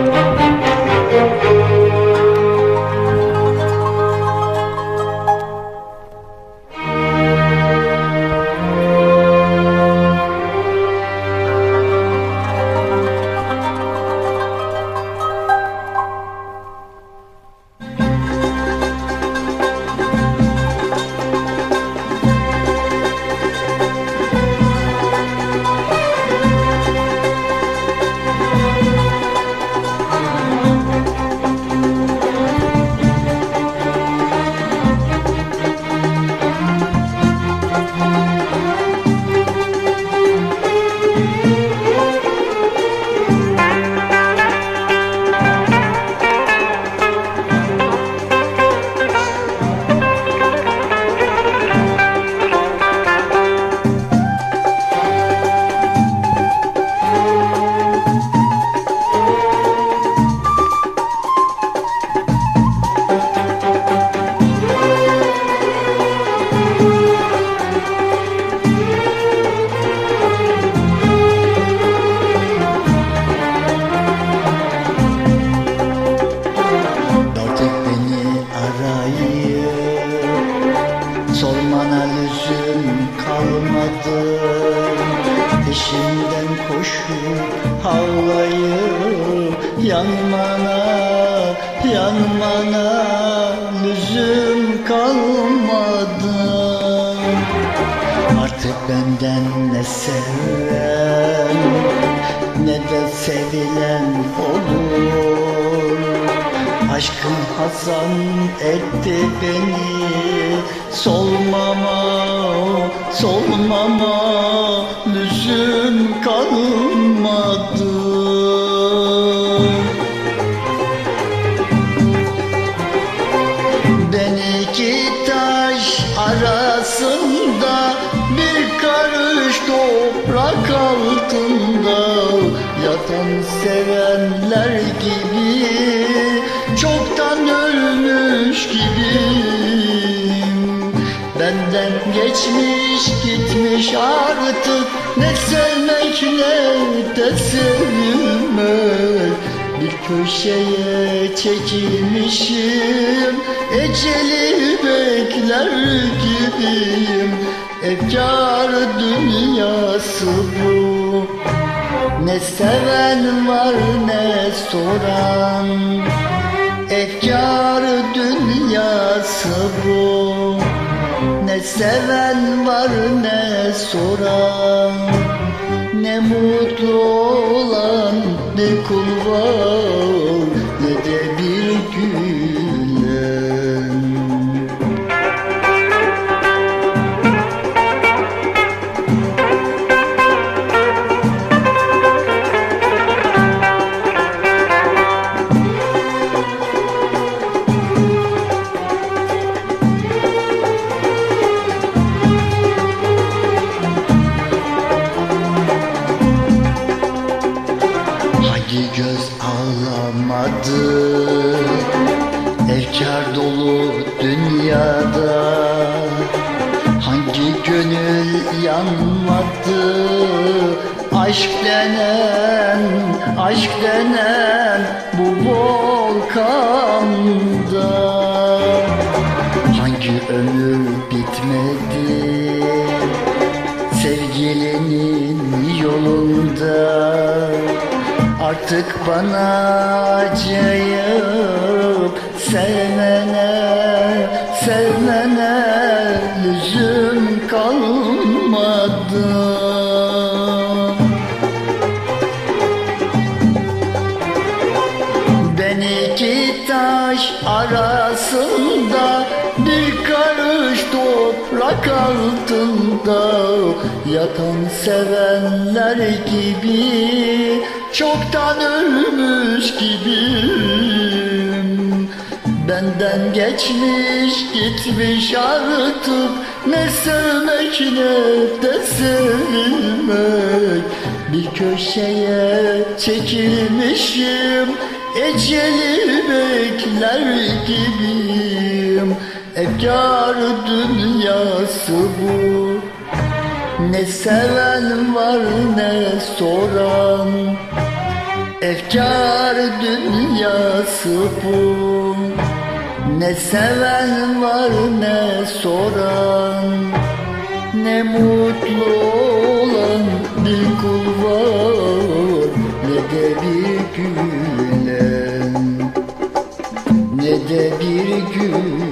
Artık Lüzum kalmadı. Peşinden koşup havlayıp Yanmana, yanmana lüzum kalmadı. Artık benden ne seven ne de sevilen olur Aşkın Hasan etti beni. Solmama, solmama lüzum kalmadı. Ben iki taş arasında bir karış toprak altında yatan sevenler gibi ölmüş gibiyim. Benden geçmiş gitmiş artık ne sevmek ne de sevilmek bir köşeye çekilmişim Eceli bekler gibiyim. Efkar dünyası bu. Ne seven var ne soran Efkar dünyası bu Ne seven var ne soran. Ne mutlu olan ne kul var gönül yanmadı Aşk denen, aşk denen bu volkanda. Hangi ömür bitmedi? Sevgilinin yolunda. Artık bana acıyıp sevmene, sevmene lüzum kalmadı Ben iki taş arasında bir karış toprak altında Yatan sevenler gibi çoktan ölmüş gibiyim Benden geçmiş gitmiş artık? Ne sevmek ne de sevilmek Bir köşeye çekilmişim Eceli bekler gibiyim. Efkar dünyası bu. Ne seven var ne soran. Efkar dünyası bu Ne seven var ne soran Ne mutlu olan bir kul var Ne de bir gülen Ne de bir gülen